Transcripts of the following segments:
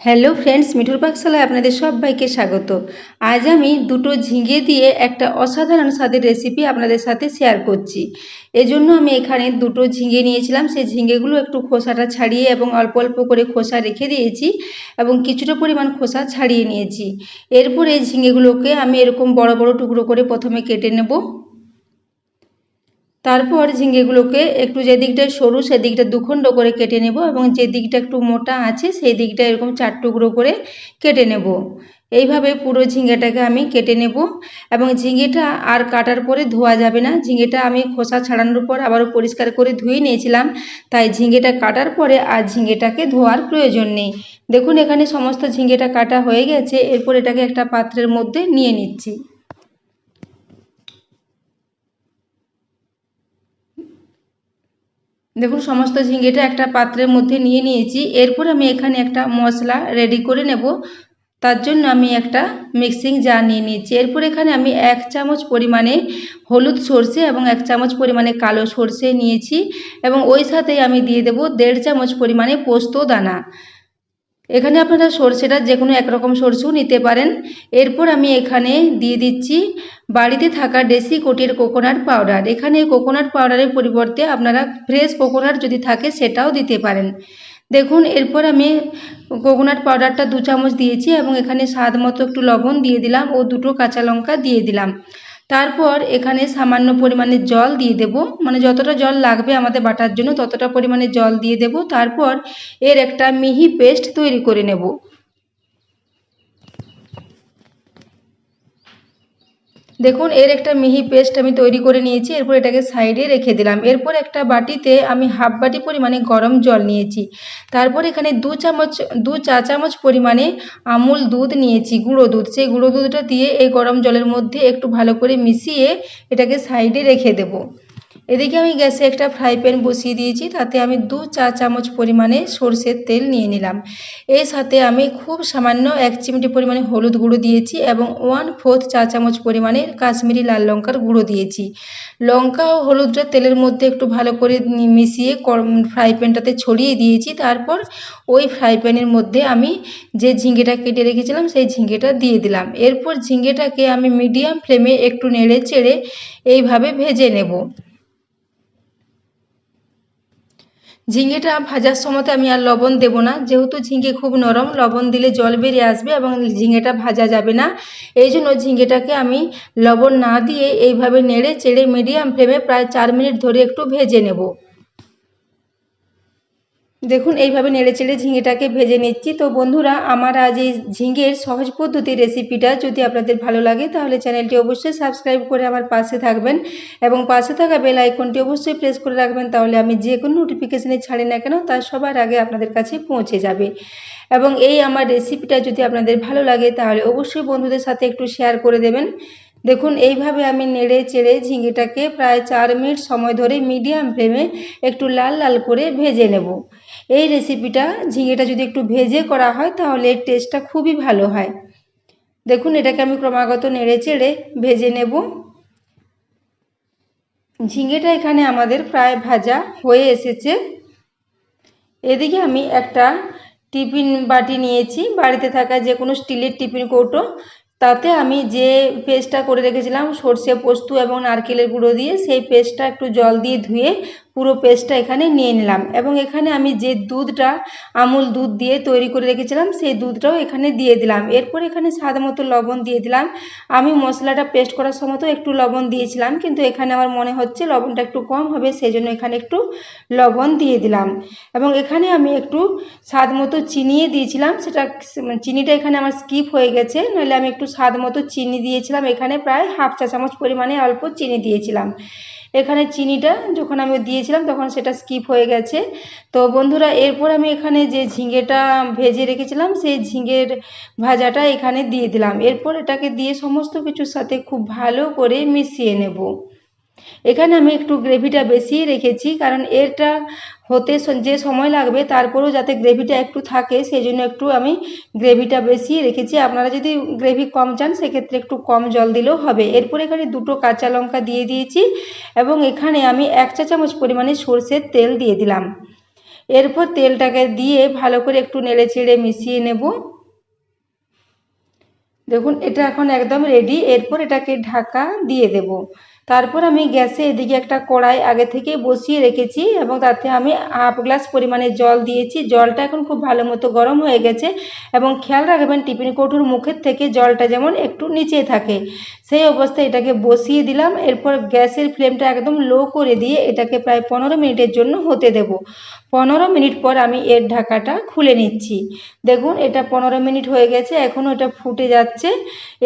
Hello friends মিঠুর পাকশালায় আপনাদের সবাইকে স্বাগত। আজ আমি দুটো ঝিঙে দিয়ে একটা অসাধারণ স্বাদের রেসিপি আপনাদের সাথে শেয়ার করছি। এজন্য আমি এখানে দুটো ঝিঙে নিয়েছিলাম। সেই ঝিঙেগুলো একটু খোসাটা ছাড়িয়ে এবং অল্প অল্প করে খোসা রেখে দিয়েছি এবং কিছুটা পরিমাণ খোসা ছাড়িয়ে নিয়েছি। এরপরে ঝিঙেগুলোকে আমি এরকম বড় বড় টুকরো করে প্রথমে কেটে নেব। তারপর ঝিঙেগুলোকে একটু যে দিকটা সরু, সেদিকটা দুখণ্ড করে কেটে নেব এবং যে দিকটা একটু মোটা আছে, সেই দিকটা এরকম চার টুকরো করে কেটে নেব। এইভাবে পুরো ঝিঙেটাকে আমি কেটে নেব এবং ঝিঙেটা আর কাটার পরে ধোয়া যাবে না। ঝিঙেটা আমি খোসা ছাড়ানোর পর আবারও পরিষ্কার করে ধুয়ে নিয়েছিলাম, তাই ঝিঙেটা কাটার পরে আর ঝিঙেটাকে ধোয়ার প্রয়োজন নেই। দেখুন, এখানে সমস্ত ঝিঙেটা কাটা হয়ে গেছে। এরপর এটাকে একটা পাত্রের মধ্যে নিয়ে নিচ্ছি। দেখুন, সমস্ত ঝিঙেটা একটা পাত্রের মধ্যে নিয়ে নিয়েছি। এরপর আমি এখানে একটা মশলা রেডি করে নেব। তার জন্য আমি একটা মিক্সিং জার নিয়ে নিয়েছি। এরপর এখানে আমি এক চামচ পরিমাণে হলুদ সর্ষে এবং এক চামচ পরিমাণে কালো সর্ষে নিয়েছি এবং ওই সাথে আমি দিয়ে দেব দেড় চামচ পরিমাণে পোস্ত দানা। এখানে আপনারা সর্ষেটা যে কোনো একরকম সর্ষেও নিতে পারেন। এরপর আমি এখানে দিয়ে দিচ্ছি বাড়িতে থাকা দেশি কোটির কোকোনাট পাউডার। এখানে কোকোনাট পাউডারের পরিবর্তে আপনারা ফ্রেশ কোকোনাট যদি থাকে সেটাও দিতে পারেন। দেখুন, এরপর আমি কোকোনাট পাউডারটা দু চামচ দিয়েছি এবং এখানে স্বাদ মতো একটু লবণ দিয়ে দিলাম ও দুটো কাঁচা লঙ্কা দিয়ে দিলাম। তারপর এখানে সামান্য পরিমাণে জল দিয়ে দেব। মানে যতটা জল লাগবে আমাদের বাটার জন্য ততটা পরিমাণে জল দিয়ে দেব। তারপর এর একটা মিহি পেস্ট তৈরি করে নেব। দেখুন, এর একটা মিহি পেস্ট আমি তৈরি করে নিয়েছি, এরপর এটাকে সাইডে রেখে দিলাম। এরপর একটা বাটিতে আমি হাফ বাটি পরিমাণে গরম জল নিয়েছি। তারপর এখানে দু চামচ, দু চা চামচ পরিমাণে আমুল দুধ নিয়েছি, গুঁড়ো দুধ। সেই গুঁড়ো দুধটা দিয়ে এই গরম জলের মধ্যে একটু ভালো করে মিশিয়ে এটাকে সাইডে রেখে দেবো। এদিকে আমি গ্যাসে একটা ফ্রাই প্যান বসিয়ে দিয়েছি, তাতে আমি দু চা চামচ পরিমাণে সর্ষের তেল নিয়ে নিলাম। এর সাথে আমি খুব সামান্য এক চিমটি পরিমাণে হলুদ গুঁড়ো দিয়েছি এবং ওয়ান ফোর্থ চা চামচ পরিমাণে কাশ্মীরি লাল লঙ্কার গুঁড়ো দিয়েছি। লঙ্কা ও হলুদটা তেলের মধ্যে একটু ভালো করে মিশিয়ে ফ্রাই প্যানটাতে ছড়িয়ে দিয়েছি, তারপর ওই ফ্রাই প্যানের মধ্যে আমি যে ঝিঙ্গেটা কেটে রেখেছিলাম, সেই ঝিঙ্গেটা দিয়ে দিলাম। এরপর ঝিঙ্গেটাকে আমি মিডিয়াম ফ্লেমে একটু নেড়ে চেড়ে এইভাবে ভেজে নেব। ঝিঙেটা ভাজার সময় আমি আর লবণ দেব না। যেহেতু ঝিঙে খুব নরম, লবণ দিলে জল বেরিয়ে আসবে এবং ঝিঙেটা ভাজা যাবে না। এই জন্য ঝিঙেটাকে আমি লবণ না দিয়ে এইভাবে নেড়ে, চেড়ে, মিডিয়াম ফ্লেমে প্রায় চার মিনিট ধরে একটু ভেজে নেব। দেখুন, এইভাবে নেড়ে চেড়ে ঝিঙেটাকে ভেজে নিচ্ছি। তো বন্ধুরা, আমার আজ এই ঝিঙের সহজ পদ্ধতির রেসিপিটা যদি আপনাদের ভালো লাগে, তাহলে চ্যানেলটি অবশ্যই সাবস্ক্রাইব করে আমার পাশে থাকবেন এবং পাশে থাকা বেল আইকনটি অবশ্যই প্রেস করে রাখবেন, তাহলে আমি যে কোনো নোটিফিকেশানে ছাড়ি না কেন তার সবার আগে আপনাদের কাছে পৌঁছে যাবে। এবং এই আমার রেসিপিটা যদি আপনাদের ভালো লাগে, তাহলে অবশ্যই বন্ধুদের সাথে একটু শেয়ার করে দেবেন। দেখুন, এইভাবে আমি নেড়ে চেড়ে ঝিঙেটাকে প্রায় চার মিনিট সময় ধরে মিডিয়াম ফ্লেমে একটু লাল লাল করে ভেজে নেব। এই রেসিপিটা ঝিঙেটা যদি একটু ভেজে করা হয়, তাহলে এর টেস্টটা খুবই ভালো হয়। দেখুন, এটাকে আমি ক্রমাগত নেড়ে চেড়ে ভেজে নেব। ঝিঙেটা এখানে আমাদের প্রায় ভাজা হয়ে এসেছে। এদিকে আমি একটা টিফিন বাটি নিয়েছি। বাড়িতে থাকা যে কোনো স্টিলের টিফিন কৌটো, তাতে আমি যে পেস্টটা করে রেখেছিলাম, সর্ষে, পোস্ত এবং নারকেলের গুঁড়ো দিয়ে, সেই পেস্টটা একটু জল দিয়ে ধুয়ে পুরো পেস্টটা এখানে নিয়ে নিলাম। এবং এখানে আমি যে দুধটা, আমুল দুধ দিয়ে তৈরি করে রেখেছিলাম, সেই দুধটাও এখানে দিয়ে দিলাম। এরপর এখানে স্বাদ মতো লবণ দিয়ে দিলাম। আমি মশলাটা পেস্ট করার সময় একটু লবণ দিয়েছিলাম, কিন্তু এখানে আমার মনে হচ্ছে লবণটা একটু কম হবে সেই জন্য এখানে একটু লবণ দিয়ে দিলাম। এবং এখানে আমি একটু স্বাদ মতো চিনিয়ে দিয়েছিলাম, সেটা চিনিটা এখানে আমার স্কিপ হয়ে গেছে নইলে আমি একটু স্বাদ মতো চিনি দিয়েছিলাম। এখানে প্রায় হাফ চা চামচ পরিমাণে অল্প চিনি দিয়েছিলাম। এখানে চিনিটা যখন আমি দিয়েছিলাম তখন সেটা স্কিপ হয়ে গেছে। তো বন্ধুরা, এরপর আমি এখানে যে ঝিঙেটা ভেজে রেখেছিলাম, সেই ঝিঙের ভাজাটা এখানে দিয়ে দিলাম। এরপর এটাকে দিয়ে সমস্ত কিছুর সাথে খুব ভালো করে মিশিয়ে নেব। এখানে আমি একটু গ্রেভিটা বেশি রেখেছি, কারণ এটা হতে যে সময় লাগবে তারপরেও যাতে গ্রেভিটা একটু থাকে সেই জন্য একটু আমি গ্রেভিটা বেশি রেখেছি। আপনারা যদি গ্রেভি কম চান, সেক্ষেত্রে একটু কম জল দিলেও হবে। এরপর এখানে দুটো কাঁচা লঙ্কা দিয়ে দিয়েছি এবং এখানে আমি এক চা চামচ পরিমাণে সর্ষের তেল দিয়ে দিলাম। এরপর তেলটাকে দিয়ে ভালো করে একটু নেড়ে চেড়ে মিশিয়ে নেব। দেখুন, এটা এখন একদম রেডি এরপর এটাকে ঢাকা দিয়ে দেব। তারপর আমি গ্যাসে এদিকে একটা কড়াই আগে থেকে বসিয়ে রেখেছি এবং তাতে আমি হাফ গ্লাস পরিমাণে জল দিয়েছি। জলটা এখন খুব ভালো মতো গরম হয়ে গেছে এবং খেয়াল রাখবেন টিফিন কৌটোর মুখের থেকে জলটা যেমন একটু নিচে থাকে, সেই অবস্থায় এটাকে বসিয়ে দিলাম। এরপর গ্যাসের ফ্লেমটা একদম লো করে দিয়ে এটাকে প্রায় পনেরো মিনিটের জন্য হতে দেব। পনেরো মিনিট পর আমি এর ঢাকাটা খুলে নিচ্ছি। দেখুন, এটা পনেরো মিনিট হয়ে গেছে, এখনও এটা ফুটে যাচ্ছে।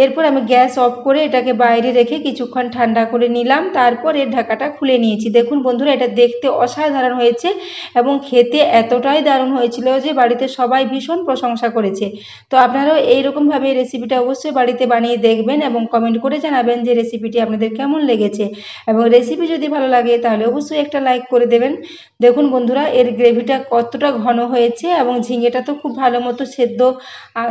এরপর আমি গ্যাস অফ করে এটাকে বাইরে রেখে কিছুক্ষণ ঠান্ডা করে নিলাম, তারপর এর ঢাকাটা খুলে নিয়েছি। দেখুন বন্ধুরা, এটা দেখতে অসাধারণ হয়েছে এবং খেতে এতটাই দারুণ হয়েছিল যে বাড়িতে সবাই ভীষণ প্রশংসা করেছে। তো আপনারাও এইরকমভাবে এই রেসিপিটা অবশ্যই বাড়িতে বানিয়ে দেখবেন এবং কমেন্ট করে জানাবেন যে রেসিপিটি আপনাদের কেমন লেগেছে। এবং রেসিপি যদি ভালো লাগে, তাহলে অবশ্যই একটা লাইক করে দেবেন। দেখুন বন্ধুরা, এর গ্রেভিটা কতটা ঘন হয়েছে এবং ঝিঙেটা তো খুব ভালো মতো সেদ্ধ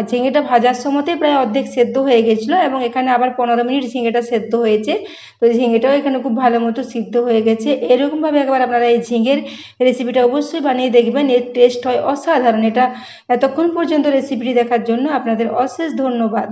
ঝিঙেটা ভাজার সময়তেই প্রায় অর্ধেক সেদ্ধ হয়ে গেছিল এবং এখানে আবার পনেরো মিনিট ঝিঙেটা সেদ্ধ হয়েছে। তো ঝিঙেটাও এখানে খুব ভালো মতো সিদ্ধ হয়ে গেছে। এরকমভাবে একবার আপনারা এই ঝিঙের রেসিপিটা অবশ্যই বানিয়ে দেখবেন। এর টেস্ট হয় অসাধারণ। এটা এতক্ষণ পর্যন্ত রেসিপিটি দেখার জন্য আপনাদের অশেষ ধন্যবাদ।